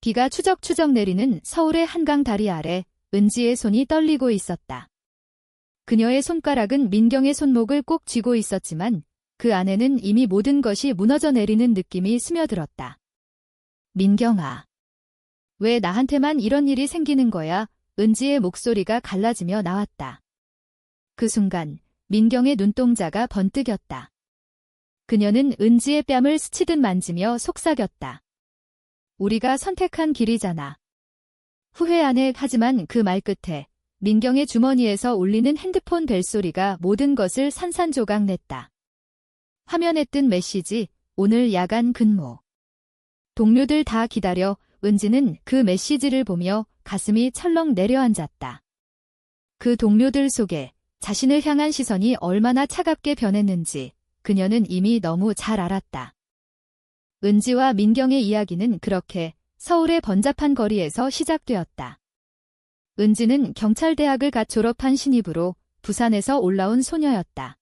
비가 추적추적 내리는 서울의 한강 다리 아래 은지의 손이 떨리고 있었다. 그녀의 손가락은 민경의 손목을 꼭 쥐고 있었지만 그 안에는 이미 모든 것이 무너져 내리는 느낌이 스며들었다. 민경아. 왜 나한테만 이런 일이 생기는 거야? 은지의 목소리가 갈라지며 나왔다. 그 순간 민경의 눈동자가 번뜩였다. 그녀는 은지의 뺨을 스치듯 만지며 속삭였다. 우리가 선택한 길이잖아. 후회 안 해 하지만 그 말 끝에 민경의 주머니에서 울리는 핸드폰 벨소리가 모든 것을 산산조각 냈다. 화면에 뜬 메시지, 오늘 야간 근무. 동료들 다 기다려 은지는 그 메시지를 보며 가슴이 철렁 내려앉았다. 그 동료들 속에 자신을 향한 시선이 얼마나 차갑게 변했는지 그녀는 이미 너무 잘 알았다. 은지와 민경의 이야기는 그렇게 서울의 번잡한 거리에서 시작되었다. 은지는 경찰대학을 갓 졸업한 신입으로 부산에서 올라온 소녀였다.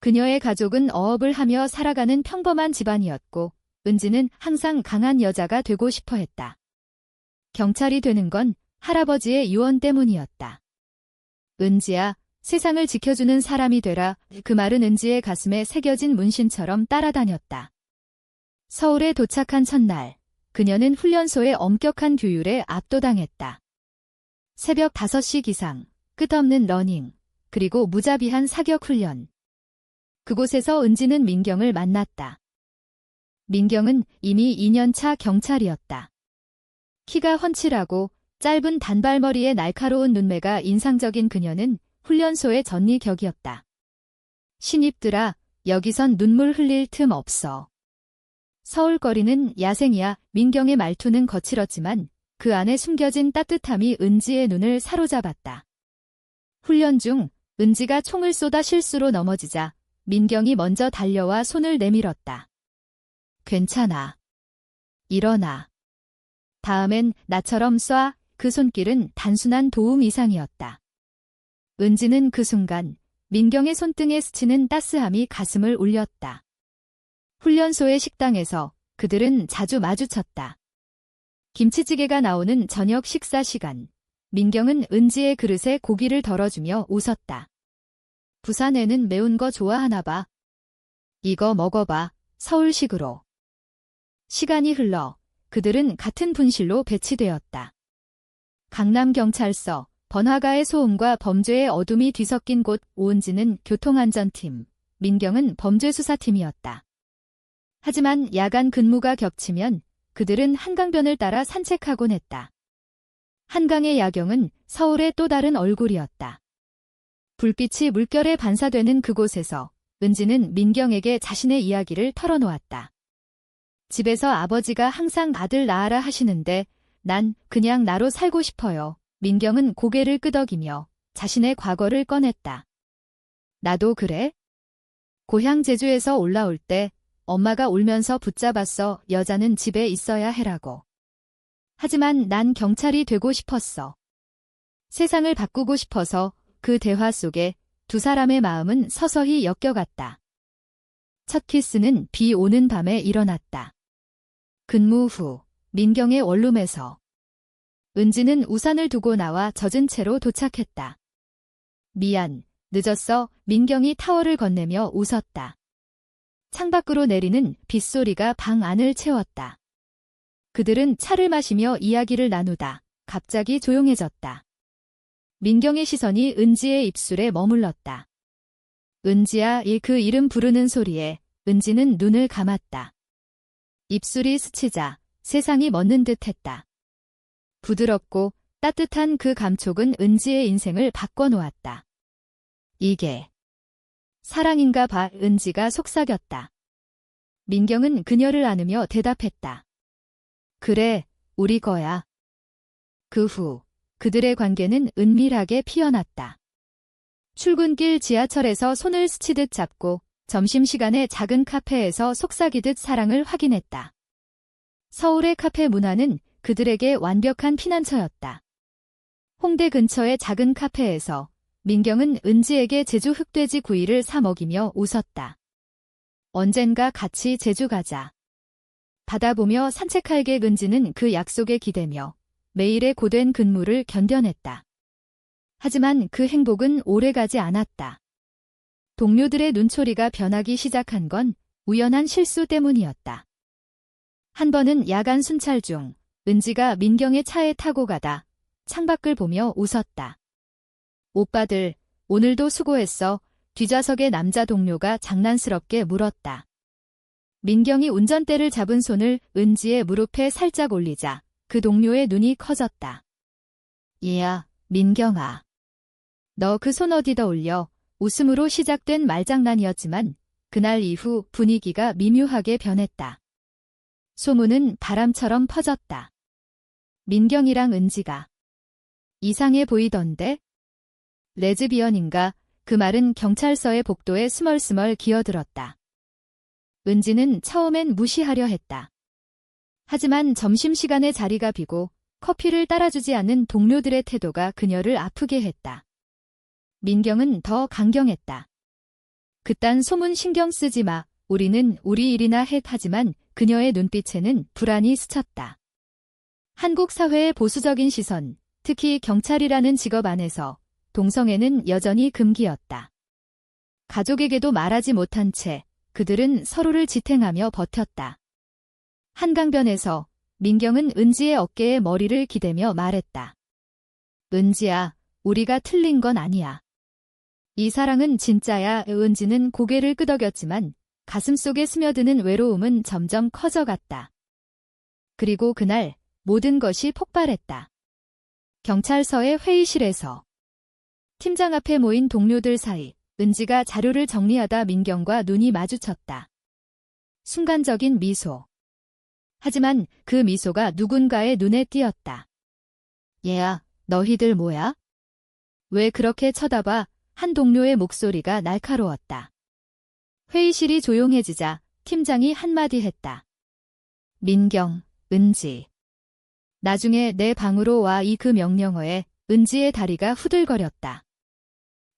그녀의 가족은 어업을 하며 살아가는 평범한 집안이었고 은지는 항상 강한 여자가 되고 싶어 했다. 경찰이 되는 건 할아버지의 유언 때문이었다. 은지야, 세상을 지켜주는 사람이 되라. 그 말은 은지의 가슴에 새겨진 문신처럼 따라다녔다. 서울에 도착한 첫날, 그녀는 훈련소의 엄격한 규율에 압도당했다. 새벽 5시 기상, 끝없는 러닝, 그리고 무자비한 사격 훈련. 그곳에서 은지는 민경을 만났다. 민경은 이미 2년차 경찰이었다. 키가 훤칠하고 짧은 단발머리에 날카로운 눈매가 인상적인 그녀는 훈련소의 전리격이었다. 신입들아, 여기선 눈물 흘릴 틈 없어. 서울거리는 야생이야 민경의 말투는 거칠었지만 그 안에 숨겨진 따뜻함이 은지의 눈을 사로잡았다. 훈련 중 은지가 총을 쏘다 실수로 넘어지자 민경이 먼저 달려와 손을 내밀었다. 괜찮아. 일어나. 다음엔 나처럼 쏴. 그 손길은 단순한 도움 이상이었다. 은지는 그 순간 민경의 손등에 스치는 따스함이 가슴을 울렸다. 훈련소의 식당에서 그들은 자주 마주쳤다. 김치찌개가 나오는 저녁 식사 시간. 민경은 은지의 그릇에 고기를 덜어주며 웃었다. 부산에는 매운 거 좋아하나 봐. 이거 먹어봐. 서울식으로. 시간이 흘러 그들은 같은 분실로 배치되었다. 강남경찰서, 번화가의 소음과 범죄의 어둠이 뒤섞인 곳 오은지는 교통안전팀, 민경은 범죄수사팀이었다. 하지만 야간 근무가 겹치면 그들은 한강변을 따라 산책하곤 했다. 한강의 야경은 서울의 또 다른 얼굴이었다. 불빛이 물결에 반사되는 그곳에서 은지는 민경에게 자신의 이야기를 털어놓았다. 집에서 아버지가 항상 아들 낳아라 하시는데 난 그냥 나로 살고 싶어요. 민경은 고개를 끄덕이며 자신의 과거를 꺼냈다. 나도 그래? 고향 제주에서 올라올 때 엄마가 울면서 붙잡았어. 여자는 집에 있어야 해라고. 하지만 난 경찰이 되고 싶었어. 세상을 바꾸고 싶어서 그 대화 속에 두 사람의 마음은 서서히 엮여갔다. 첫 키스는 비 오는 밤에 일어났다. 근무 후 민경의 원룸에서 은지는 우산을 두고 나와 젖은 채로 도착했다. 미안, 늦었어. 민경이 타월을 건네며 웃었다. 창밖으로 내리는 빗소리가 방 안을 채웠다. 그들은 차를 마시며 이야기를 나누다 갑자기 조용해졌다. 민경의 시선이 은지의 입술에 머물렀다. 은지야 이 그 이름 부르는 소리에 은지는 눈을 감았다. 입술이 스치자 세상이 멎는 듯 했다. 부드럽고 따뜻한 그 감촉은 은지의 인생을 바꿔놓았다. 이게 사랑인가 봐 은지가 속삭였다. 민경은 그녀를 안으며 대답했다. 그래, 우리 거야. 그 후 그들의 관계는 은밀하게 피어났다. 출근길 지하철에서 손을 스치듯 잡고 점심시간에 작은 카페에서 속삭이듯 사랑을 확인했다. 서울의 카페 문화는 그들에게 완벽한 피난처였다. 홍대 근처의 작은 카페에서 민경은 은지에게 제주 흑돼지 구이를 사 먹이며 웃었다. 언젠가 같이 제주 가자. 바다 보며 산책할 계 은지는 그 약속에 기대며 매일의 고된 근무를 견뎌냈다. 하지만 그 행복은 오래가지 않았다. 동료들의 눈초리가 변하기 시작한 건 우연한 실수 때문이었다. 한 번은 야간 순찰 중 은지가 민경의 차에 타고 가다 창밖을 보며 웃었다. 오빠들, 오늘도 수고했어. 뒤좌석의 남자 동료가 장난스럽게 물었다. 민경이 운전대를 잡은 손을 은지의 무릎에 살짝 올리자 그 동료의 눈이 커졌다. 얘야, 민경아. 너 그 손 어디다 올려? 웃음으로 시작된 말장난이었지만 그날 이후 분위기가 미묘하게 변했다. 소문은 바람처럼 퍼졌다. 민경이랑 은지가 이상해 보이던데? 레즈비언인가? 그 말은 경찰서의 복도에 스멀스멀 기어들었다. 은지는 처음엔 무시하려 했다. 하지만 점심시간에 자리가 비고 커피를 따라주지 않는 동료들의 태도가 그녀를 아프게 했다. 민경은 더 강경했다. 그딴 소문 신경 쓰지 마. 우리는 우리 일이나 해 하지만 그녀의 눈빛에는 불안이 스쳤다. 한국 사회의 보수적인 시선, 특히 경찰이라는 직업 안에서 동성애는 여전히 금기였다. 가족에게도 말하지 못한 채 그들은 서로를 지탱하며 버텼다. 한강변에서 민경은 은지의 어깨에 머리를 기대며 말했다. 은지야, 우리가 틀린 건 아니야. 이 사랑은 진짜야. 은지는 고개를 끄덕였지만 가슴 속에 스며드는 외로움은 점점 커져갔다. 그리고 그날 모든 것이 폭발했다. 경찰서의 회의실에서 팀장 앞에 모인 동료들 사이 은지가 자료를 정리하다 민경과 눈이 마주쳤다. 순간적인 미소. 하지만 그 미소가 누군가의 눈에 띄었다. 얘야, 너희들 뭐야? 왜 그렇게 쳐다봐? 한 동료의 목소리가 날카로웠다. 회의실이 조용해지자 팀장이 한마디 했다. 민경, 은지. 나중에 내 방으로 와 이 그 명령어에 은지의 다리가 후들거렸다.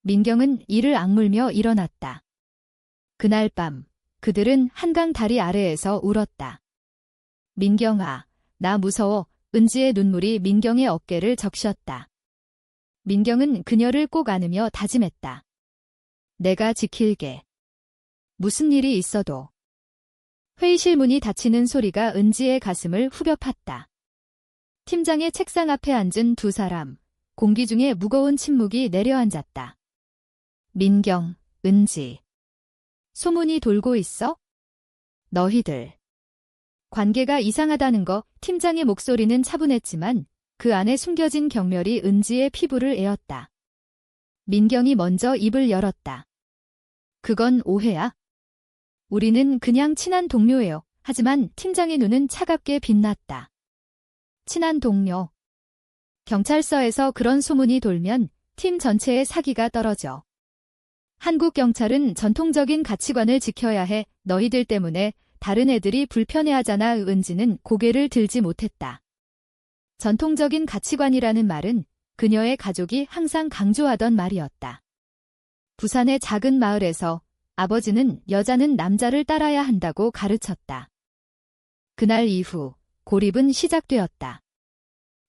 민경은 이를 악물며 일어났다. 그날 밤 그들은 한강 다리 아래에서 울었다. 민경아, 나 무서워. 은지의 눈물이 민경의 어깨를 적셨다. 민경은 그녀를 꼭 안으며 다짐했다. 내가 지킬게. 무슨 일이 있어도. 회의실 문이 닫히는 소리가 은지의 가슴을 후벼 팠다. 팀장의 책상 앞에 앉은 두 사람, 공기 중에 무거운 침묵이 내려앉았다. 민경, 은지. 소문이 돌고 있어? 너희들. 관계가 이상하다는 거 팀장의 목소리는 차분했지만 그 안에 숨겨진 경멸이 은지의 피부를 에었다. 민경이 먼저 입을 열었다. 그건 오해야. 우리는 그냥 친한 동료예요. 하지만 팀장의 눈은 차갑게 빛났다. 친한 동료. 경찰서에서 그런 소문이 돌면 팀 전체의 사기가 떨어져. 한국 경찰은 전통적인 가치관을 지켜야 해 너희들 때문에 다른 애들이 불편해하잖아 은지는 고개를 들지 못했다. 전통적인 가치관이라는 말은 그녀의 가족이 항상 강조하던 말이었다. 부산의 작은 마을에서 아버지는 여자는 남자를 따라야 한다고 가르쳤다. 그날 이후 고립은 시작되었다.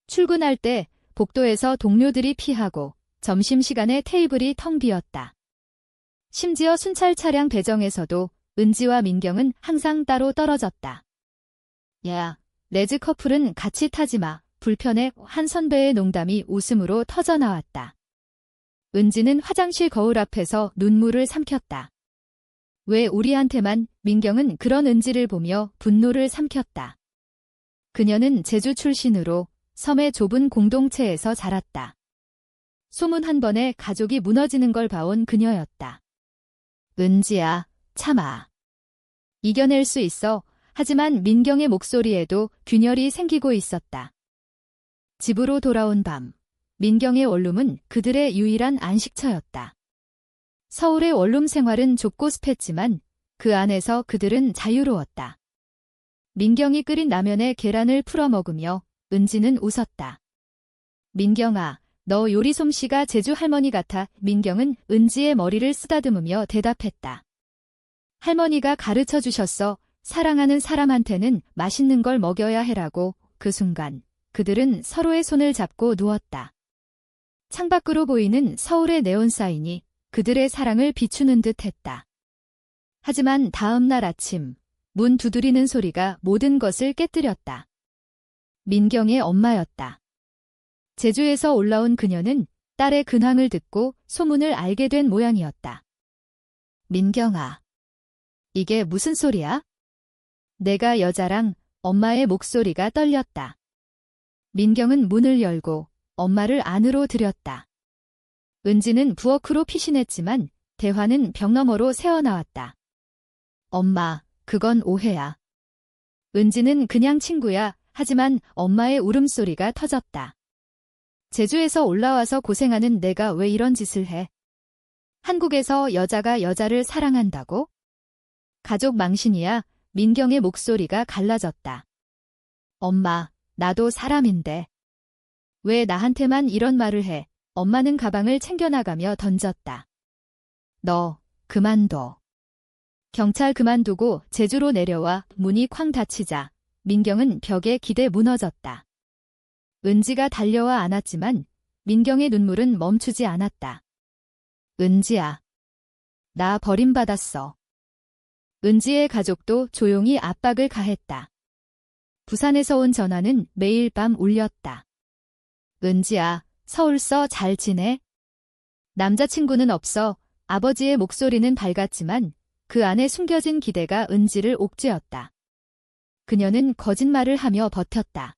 출근할 때 복도에서 동료들이 피하고 점심시간에 테이블이 텅 비었다. 심지어 순찰 차량 배정에서도 은지와 민경은 항상 따로 떨어졌다. 야, 레즈 커플은 같이 타지 마. 불편해 한 선배의 농담이 웃음으로 터져나왔다. 은지는 화장실 거울 앞에서 눈물을 삼켰다. 왜 우리한테만 민경은 그런 은지를 보며 분노를 삼켰다. 그녀는 제주 출신으로 섬의 좁은 공동체에서 자랐다. 소문 한 번에 가족이 무너지는 걸 봐온 그녀였다. 은지야, 참아. 이겨낼 수 있어. 하지만 민경의 목소리에도 균열이 생기고 있었다. 집으로 돌아온 밤, 민경의 원룸은 그들의 유일한 안식처였다. 서울의 원룸 생활은 좁고 습했지만 그 안에서 그들은 자유로웠다. 민경이 끓인 라면에 계란을 풀어 먹으며 은지는 웃었다. 민경아, 너 요리 솜씨가 제주 할머니 같아. 민경은 은지의 머리를 쓰다듬으며 대답했다. 할머니가 가르쳐 주셨어. 사랑하는 사람한테는 맛있는 걸 먹여야 해라고 그 순간 그들은 서로의 손을 잡고 누웠다. 창밖으로 보이는 서울의 네온사인이 그들의 사랑을 비추는 듯 했다. 하지만 다음 날 아침 문 두드리는 소리가 모든 것을 깨뜨렸다. 민경의 엄마였다. 제주에서 올라온 그녀는 딸의 근황을 듣고 소문을 알게 된 모양이었다. 민경아. 이게 무슨 소리야? 내가 여자랑 엄마의 목소리가 떨렸다. 민경은 문을 열고 엄마를 안으로 들였다. 은지는 부엌으로 피신했지만 대화는 벽 너머로 새어나왔다. 엄마, 그건 오해야. 은지는 그냥 친구야. 하지만 엄마의 울음소리가 터졌다. 제주에서 올라와서 고생하는 내가 왜 이런 짓을 해? 한국에서 여자가 여자를 사랑한다고? 가족 망신이야. 민경의 목소리가 갈라졌다. 엄마, 나도 사람인데. 왜 나한테만 이런 말을 해? 엄마는 가방을 챙겨나가며 던졌다. 너, 그만둬. 경찰 그만두고 제주로 내려와 문이 쾅 닫히자 민경은 벽에 기대 무너졌다. 은지가 달려와 안았지만 민경의 눈물은 멈추지 않았다. 은지야. 나 버림받았어. 은지의 가족도 조용히 압박을 가했다. 부산에서 온 전화는 매일 밤 울렸다. 은지야, 서울서 잘 지내? 남자친구는 없어 아버지의 목소리는 밝았지만 그 안에 숨겨진 기대가 은지를 옥죄었다. 그녀는 거짓말을 하며 버텼다.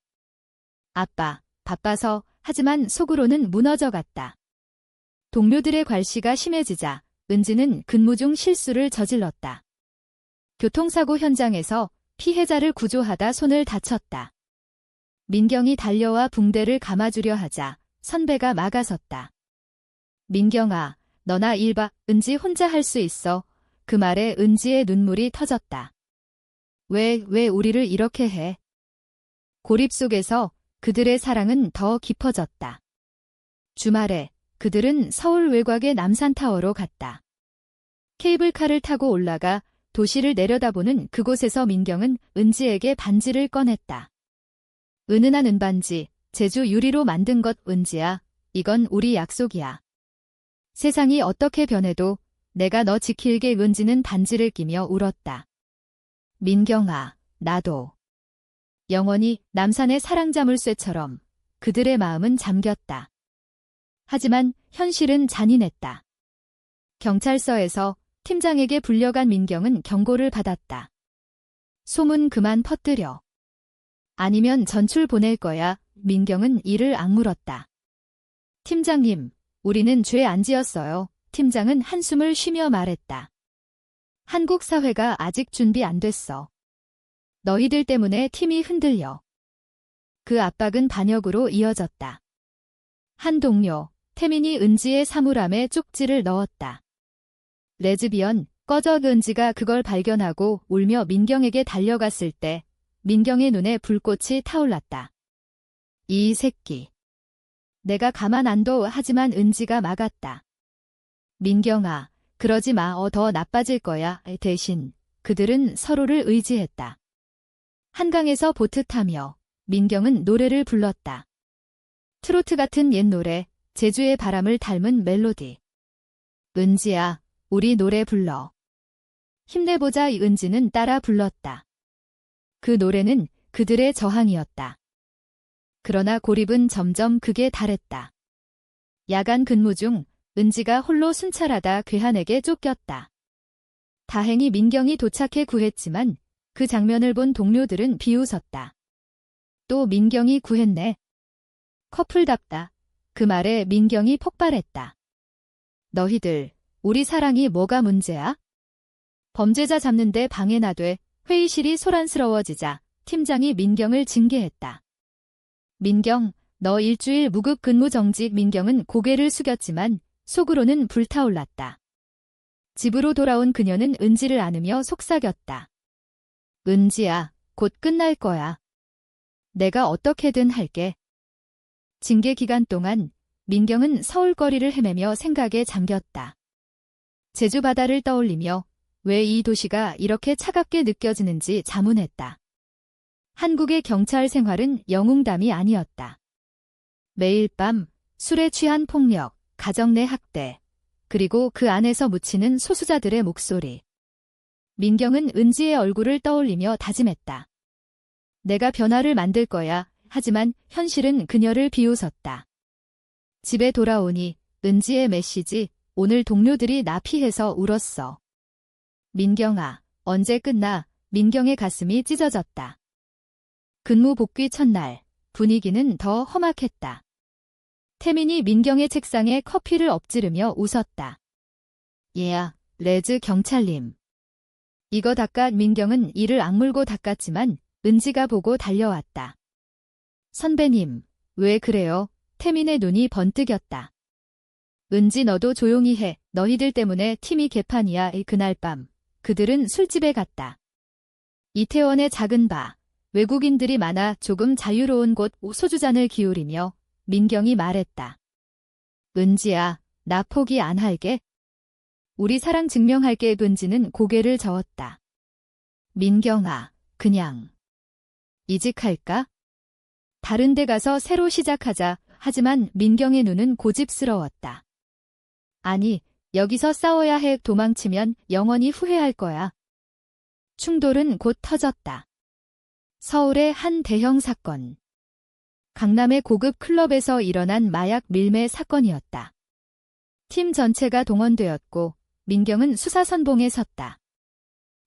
아빠, 바빠서 하지만 속으로는 무너져 갔다. 동료들의 괄시가 심해지자 은지는 근무 중 실수를 저질렀다. 교통사고 현장에서 피해자를 구조하다 손을 다쳤다. 민경이 달려와 붕대를 감아주려 하자 선배가 막아섰다. 민경아, 너나 일봐, 은지 혼자 할 수 있어. 그 말에 은지의 눈물이 터졌다. 왜, 왜 우리를 이렇게 해? 고립 속에서 그들의 사랑은 더 깊어졌다. 주말에 그들은 서울 외곽의 남산타워로 갔다. 케이블카를 타고 올라가 도시를 내려다보는 그곳에서 민경은 은지에게 반지를 꺼냈다. 은은한 은반지, 제주 유리로 만든 것 은지야. 이건 우리 약속이야. 세상이 어떻게 변해도 내가 너 지킬게 은지는 반지를 끼며 울었다. 민경아, 나도. 영원히 남산의 사랑자물쇠처럼 그들의 마음은 잠겼다. 하지만 현실은 잔인했다. 경찰서에서 팀장에게 불려간 민경은 경고를 받았다. 소문 그만 퍼뜨려. 아니면 전출 보낼 거야. 민경은 이를 악물었다. 팀장님, 우리는 죄 안 지었어요. 팀장은 한숨을 쉬며 말했다. 한국 사회가 아직 준비 안 됐어. 너희들 때문에 팀이 흔들려. 그 압박은 반역으로 이어졌다. 한 동료, 태민이 은지의 사물함에 쪽지를 넣었다. 레즈비언, 꺼져 은지가 그걸 발견하고 울며 민경에게 달려갔을 때 민경의 눈에 불꽃이 타올랐다. 이 새끼. 내가 가만 안 둬 하지만 은지가 막았다. 민경아, 그러지 마, 어, 더 나빠질 거야. 대신 그들은 서로를 의지했다. 한강에서 보트 타며 민경은 노래를 불렀다. 트로트 같은 옛 노래, 제주의 바람을 닮은 멜로디. 은지야, 우리 노래 불러. 힘내보자 이 은지는 따라 불렀다. 그 노래는 그들의 저항이었다. 그러나 고립은 점점 극에 달했다. 야간 근무 중 은지가 홀로 순찰하다 괴한에게 쫓겼다. 다행히 민경이 도착해 구했지만 그 장면을 본 동료들은 비웃었다. 또 민경이 구했네. 커플답다. 그 말에 민경이 폭발했다. 너희들, 우리 사랑이 뭐가 문제야? 범죄자 잡는데 방해나 돼 회의실이 소란스러워지자 팀장이 민경을 징계했다. 민경, 너 일주일 무급 근무 정직 민경은 고개를 숙였지만 속으로는 불타올랐다. 집으로 돌아온 그녀는 은지를 안으며 속삭였다. 은지야, 곧 끝날 거야. 내가 어떻게든 할게. 징계 기간 동안 민경은 서울거리를 헤매며 생각에 잠겼다. 제주 바다를 떠올리며 왜 이 도시가 이렇게 차갑게 느껴지는지 자문했다. 한국의 경찰 생활은 영웅담이 아니었다. 매일 밤 술에 취한 폭력, 가정 내 학대, 그리고 그 안에서 묻히는 소수자들의 목소리. 민경은 은지의 얼굴을 떠올리며 다짐했다. 내가 변화를 만들 거야. 하지만 현실은 그녀를 비웃었다. 집에 돌아오니 은지의 메시지, 오늘 동료들이 나 피해서 울었어. 민경아, 언제 끝나? 민경의 가슴이 찢어졌다. 근무 복귀 첫날, 분위기는 더 험악했다. 태민이 민경의 책상에 커피를 엎지르며 웃었다. 얘야, 레즈 경찰님. 이거 닦아 민경은 이를 악물고 닦았지만 은지가 보고 달려왔다. 선배님, 왜 그래요? 태민의 눈이 번뜩였다. 은지 너도 조용히 해. 너희들 때문에 팀이 개판이야. 이 그날 밤. 그들은 술집에 갔다. 이태원의 작은 바. 외국인들이 많아 조금 자유로운 곳 소주잔을 기울이며 민경이 말했다. 은지야, 나 포기 안 할게. 우리 사랑 증명할게. 은지는 고개를 저었다. 민경아, 그냥. 이직할까? 다른 데 가서 새로 시작하자. 하지만 민경의 눈은 고집스러웠다. 아니, 여기서 싸워야 해. 도망치면 영원히 후회할 거야. 충돌은 곧 터졌다. 서울의 한 대형 사건. 강남의 고급 클럽에서 일어난 마약 밀매 사건이었다. 팀 전체가 동원되었고 민경은 수사 선봉에 섰다.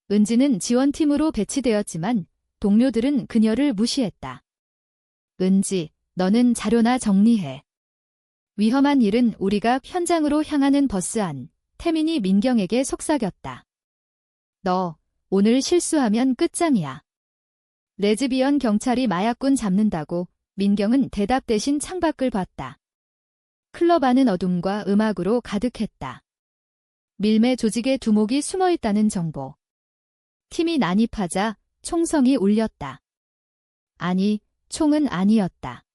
은지는 지원팀으로 배치되었지만 동료들은 그녀를 무시했다. 은지, 너는 자료나 정리해. 위험한 일은 우리가 현장으로 향하는 버스 안, 태민이 민경에게 속삭였다. 너, 오늘 실수하면 끝장이야. 레즈비언 경찰이 마약꾼 잡는다고 민경은 대답 대신 창밖을 봤다. 클럽 안은 어둠과 음악으로 가득했다. 밀매 조직의 두목이 숨어 있다는 정보. 팀이 난입하자 총성이 울렸다. 아니, 총은 아니었다.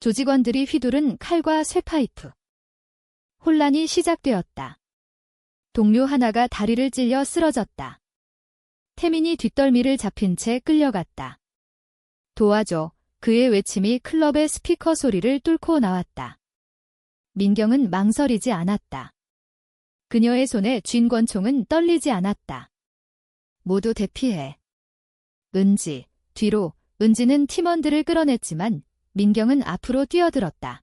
조직원들이 휘두른 칼과 쇠파이프. 혼란이 시작되었다. 동료 하나가 다리를 찔려 쓰러졌다. 태민이 뒷덜미를 잡힌 채 끌려갔다. 도와줘. 그의 외침이 클럽의 스피커 소리를 뚫고 나왔다. 민경은 망설이지 않았다. 그녀의 손에 쥔 권총은 떨리지 않았다. 모두 대피해. 은지, 뒤로, 은지는 팀원들을 끌어냈지만 민경은 앞으로 뛰어들었다.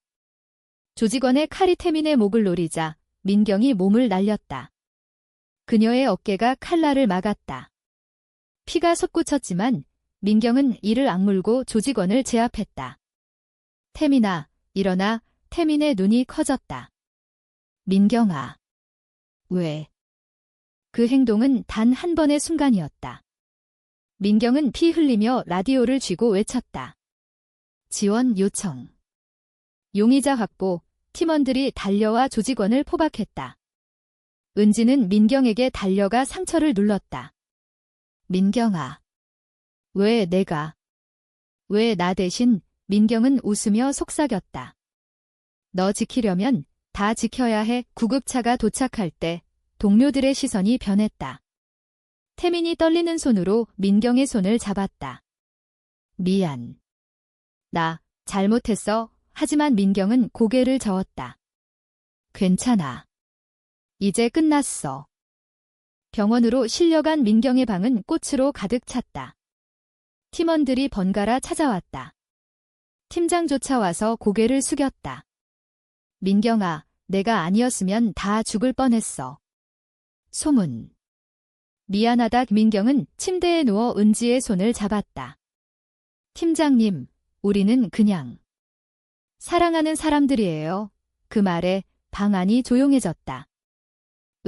조직원의 칼이 태민의 목을 노리자 민경이 몸을 날렸다. 그녀의 어깨가 칼날을 막았다. 피가 솟구쳤지만 민경은 이를 악물고 조직원을 제압했다. 태민아, 일어나, 태민의 눈이 커졌다. 민경아. 왜? 그 행동은 단 한 번의 순간이었다. 민경은 피 흘리며 라디오를 쥐고 외쳤다. 지원 요청. 용의자 확보, 팀원들이 달려와 조직원을 포박했다. 은지는 민경에게 달려가 상처를 눌렀다. 민경아. 왜 내가? 왜 나 대신 민경은 웃으며 속삭였다. 너 지키려면 다 지켜야 해 구급차가 도착할 때 동료들의 시선이 변했다. 태민이 떨리는 손으로 민경의 손을 잡았다. 미안. 나 잘못했어. 하지만 민경은 고개를 저었다. 괜찮아. 이제 끝났어. 병원으로 실려간 민경의 방은 꽃으로 가득 찼다. 팀원들이 번갈아 찾아왔다. 팀장조차 와서 고개를 숙였다. 민경아, 내가 아니었으면 다 죽을 뻔했어. 소문. 미안하다 민경은 침대에 누워 은지의 손을 잡았다. 팀장님, 우리는 그냥 사랑하는 사람들이에요. 그 말에 방 안이 조용해졌다.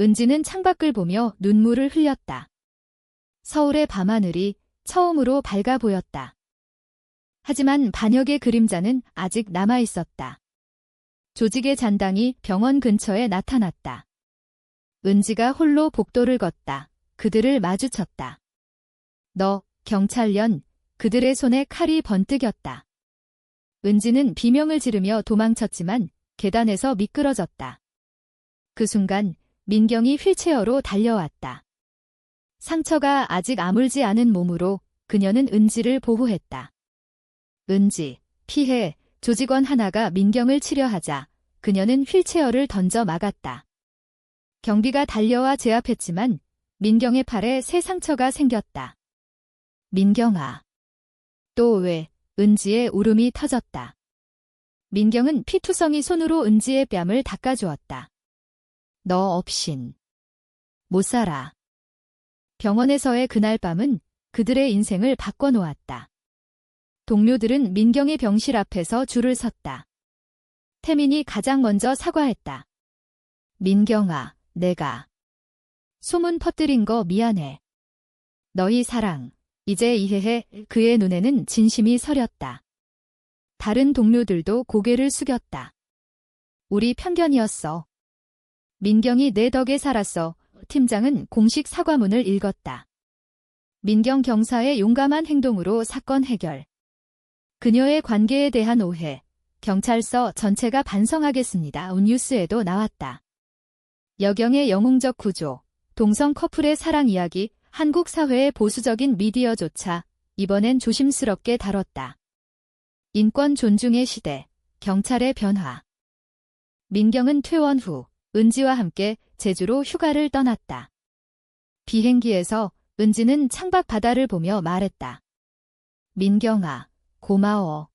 은지는 창밖을 보며 눈물을 흘렸다. 서울의 밤하늘이 처음으로 밝아 보였다. 하지만 반역의 그림자는 아직 남아 있었다. 조직의 잔당이 병원 근처에 나타났다. 은지가 홀로 복도를 걷다. 그들을 마주쳤다. 너, 경찰년, 그들의 손에 칼이 번뜩였다. 은지는 비명을 지르며 도망쳤지만 계단에서 미끄러졌다. 그 순간 민경이 휠체어로 달려왔다. 상처가 아직 아물지 않은 몸으로 그녀는 은지를 보호했다. 은지, 피해, 조직원 하나가 민경을 치려 하자 그녀는 휠체어를 던져 막았다. 경비가 달려와 제압했지만 민경의 팔에 새 상처가 생겼다. 민경아. 또 왜, 은지의 울음이 터졌다. 민경은 피투성이 손으로 은지의 뺨을 닦아주었다. 너 없인. 못 살아. 병원에서의 그날 밤은 그들의 인생을 바꿔놓았다. 동료들은 민경의 병실 앞에서 줄을 섰다. 태민이 가장 먼저 사과했다. 민경아, 내가 소문 퍼뜨린 거 미안해. 너희 사랑, 이제 이해해. 그의 눈에는 진심이 서렸다. 다른 동료들도 고개를 숙였다. 우리 편견이었어. 민경이 내 덕에 살았어. 팀장은 공식 사과문을 읽었다. 민경 경사의 용감한 행동으로 사건 해결. 그녀의 관계에 대한 오해. 경찰서 전체가 반성하겠습니다. 뉴스에도 나왔다. 여경의 영웅적 구조, 동성 커플의 사랑 이야기, 한국 사회의 보수적인 미디어조차 이번엔 조심스럽게 다뤘다. 인권 존중의 시대, 경찰의 변화. 민경은 퇴원 후 은지와 함께 제주로 휴가를 떠났다. 비행기에서 은지는 창밖 바다를 보며 말했다. 민경아, 고마워.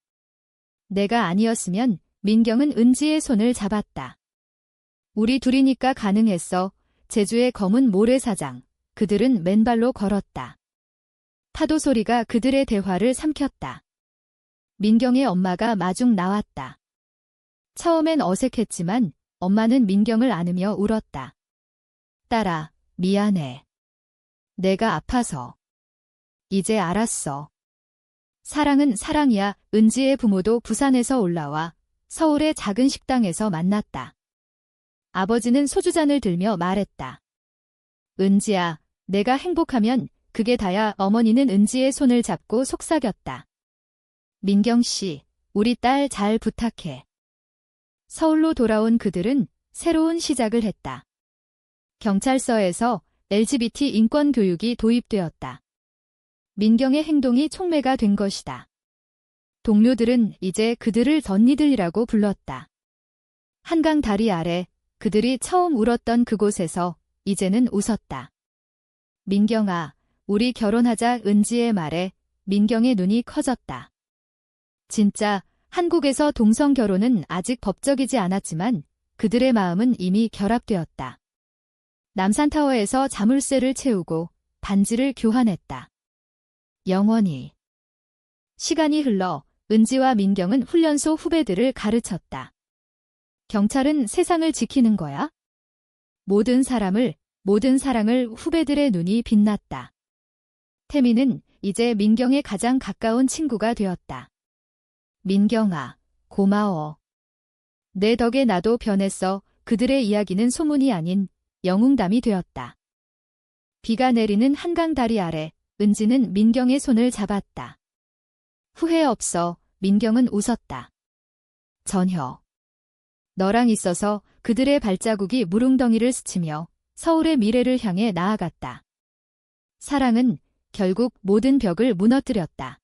내가 아니었으면 민경은 은지의 손을 잡았다. 우리 둘이니까 가능했어. 제주의 검은 모래사장. 그들은 맨발로 걸었다. 파도 소리가 그들의 대화를 삼켰다. 민경의 엄마가 마중 나왔다. 처음엔 어색했지만 엄마는 민경을 안으며 울었다. 딸아, 미안해. 내가 아파서. 이제 알았어. 사랑은 사랑이야. 은지의 부모도 부산에서 올라와 서울의 작은 식당에서 만났다. 아버지는 소주잔을 들며 말했다. 은지야, 내가 행복하면 그게 다야 어머니는 은지의 손을 잡고 속삭였다. 민경 씨, 우리 딸 잘 부탁해. 서울로 돌아온 그들은 새로운 시작을 했다. 경찰서에서 LGBT 인권 교육이 도입되었다. 민경의 행동이 촉매가 된 것이다. 동료들은 이제 그들을 덧니들이라고 불렀다. 한강 다리 아래 그들이 처음 울었던 그곳에서 이제는 웃었다. 민경아, 우리 결혼하자 은지의 말에 민경의 눈이 커졌다. 진짜 한국에서 동성 결혼은 아직 법적이지 않았지만 그들의 마음은 이미 결합되었다. 남산타워에서 자물쇠를 채우고 반지를 교환했다. 영원히. 시간이 흘러 은지와 민경은 훈련소 후배들을 가르쳤다. 경찰은 세상을 지키는 거야? 모든 사람을, 모든 사랑을 후배들의 눈이 빛났다. 태민은 이제 민경의 가장 가까운 친구가 되었다. 민경아, 고마워. 내 덕에 나도 변했어. 그들의 이야기는 소문이 아닌 영웅담이 되었다. 비가 내리는 한강 다리 아래 은지는 민경의 손을 잡았다. 후회 없어. 민경은 웃었다. 전혀. 너랑 있어서 그들의 발자국이 무릉덩이를 스치며 서울의 미래를 향해 나아갔다. 사랑은 결국 모든 벽을 무너뜨렸다.